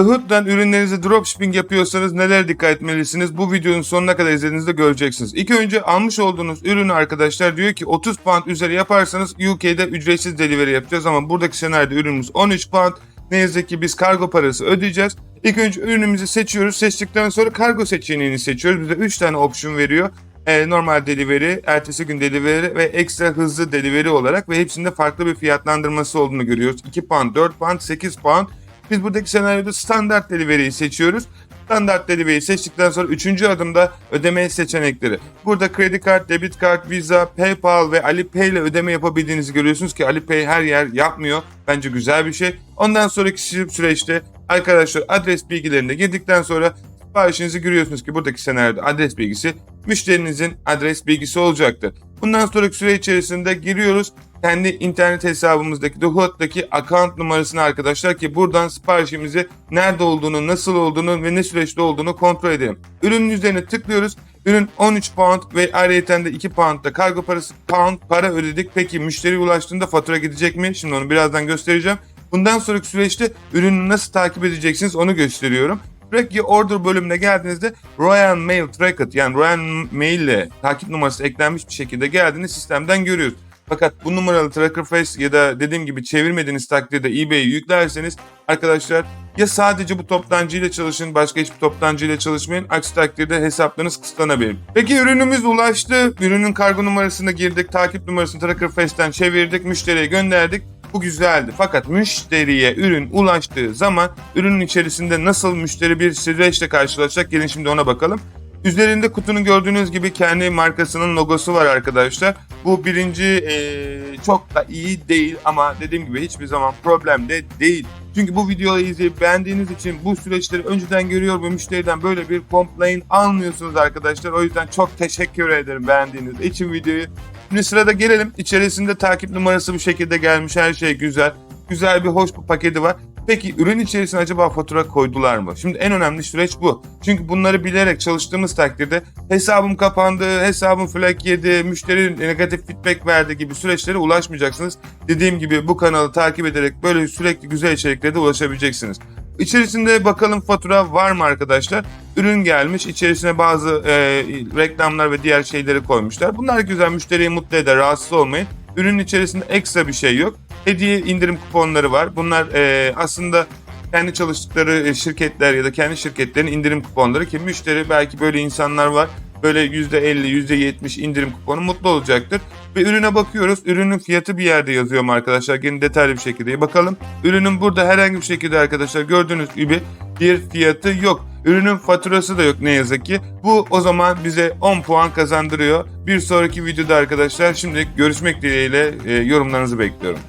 The Hood'dan ürünlerinizi dropshipping yapıyorsanız neler dikkat etmelisiniz? Bu videonun sonuna kadar izlediğinizde göreceksiniz. İlk önce almış olduğunuz ürünü arkadaşlar diyor ki 30 pound üzeri yaparsanız UK'de ücretsiz delivery yapacağız ama buradaki senaryoda ürünümüz 13 pound. Ne yazık ki biz kargo parası ödeyeceğiz. İlk önce ürünümüzü seçiyoruz. Seçtikten sonra kargo seçeneğini seçiyoruz. Bize 3 tane option veriyor. Ee, normal delivery, ertesi gün delivery ve ekstra hızlı delivery olarak ve hepsinde farklı bir fiyatlandırması olduğunu görüyoruz. 2 pound, 4 pound, 8 pound. Biz buradaki senaryoda standart delivery'yi seçiyoruz. Standart delivery'yi seçtikten sonra üçüncü adımda ödeme seçenekleri. Burada kredi kart, debit kart, Visa, PayPal ve Alipay ile ödeme yapabildiğinizi görüyorsunuz ki Alipay her yer yapmıyor. Bence güzel bir şey. Ondan sonraki süreçte arkadaşlar adres bilgilerine girdikten sonra siparişinizi görüyorsunuz ki buradaki senaryoda adres bilgisi müşterinizin adres bilgisi olacaktır. Bundan sonraki süre içerisinde giriyoruz kendi internet hesabımızdaki Hood'daki account numarasını arkadaşlar ki buradan siparişimizi nerede olduğunu, nasıl olduğunu ve ne süreçte olduğunu kontrol edelim. Ürünün üzerine tıklıyoruz. Ürün 13 pound ve ayrıyeten de 2 pound da kargo parası pound para ödedik. Peki müşteri ulaştığında fatura gidecek mi? Şimdi onu birazdan göstereceğim. Bundan sonraki süreçte ürünü nasıl takip edeceksiniz onu gösteriyorum. Track Order bölümüne geldiğinizde Royal Mail Tracket yani Royal Mail ile takip numarası eklenmiş bir şekilde geldiğini sistemden görüyoruz. Fakat bu numaralı Tracker Face ya da dediğim gibi çevirmediğiniz takdirde eBay'i yüklerseniz arkadaşlar ya sadece bu toptancıyla çalışın başka hiçbir toptancıyla çalışmayın. Aksi takdirde hesaplarınız kısıtlanabilir. Peki ürünümüz ulaştı. Ürünün kargo numarasını girdik. Takip numarasını Tracker Face'ten çevirdik. Müşteriye gönderdik. Bu güzeldi. Fakat müşteriye ürün ulaştığı zaman ürünün içerisinde nasıl müşteri bir süreçle karşılaşacak? Gelin şimdi ona bakalım. Üzerinde kutunun gördüğünüz gibi kendi markasının logosu var arkadaşlar. Bu birinci eee, çok da iyi değil ama dediğim gibi hiçbir zaman problem de değil. Çünkü bu videoyu izleyip beğendiğiniz için bu süreçleri önceden görüyor ve müşteriden böyle bir complaint almıyorsunuz arkadaşlar. O yüzden çok teşekkür ederim beğendiğiniz için videoyu. Şimdi sırada gelelim. İçerisinde takip numarası bu şekilde gelmiş. Her şey güzel. Güzel bir hoş bir paketi var. Peki ürün içerisine acaba fatura koydular mı? Şimdi en önemli süreç bu. Çünkü bunları bilerek çalıştığımız takdirde hesabım kapandı, hesabım flag yedi, müşteri negatif feedback verdi gibi süreçlere ulaşmayacaksınız. Dediğim gibi bu kanalı takip ederek böyle sürekli güzel içeriklere de ulaşabileceksiniz. İçerisinde bakalım fatura var mı arkadaşlar? Ürün gelmiş. içerisine bazı e, reklamlar ve diğer şeyleri koymuşlar. Bunlar güzel. Müşteriyi mutlu eder. Rahatsız olmayın. Ürünün içerisinde ekstra bir şey yok. Hediye indirim kuponları var. Bunlar e, aslında kendi çalıştıkları e, şirketler ya da kendi şirketlerin indirim kuponları ki müşteri belki böyle insanlar var. Böyle %50, %70 indirim kuponu mutlu olacaktır. Ve ürüne bakıyoruz. Ürünün fiyatı bir yerde yazıyor mu arkadaşlar? Gelin detaylı bir şekilde bakalım. Ürünün burada herhangi bir şekilde arkadaşlar gördüğünüz gibi bir fiyatı yok. Ürünün faturası da yok ne yazık ki. Bu o zaman bize 10 puan kazandırıyor. Bir sonraki videoda arkadaşlar şimdi görüşmek dileğiyle e, yorumlarınızı bekliyorum.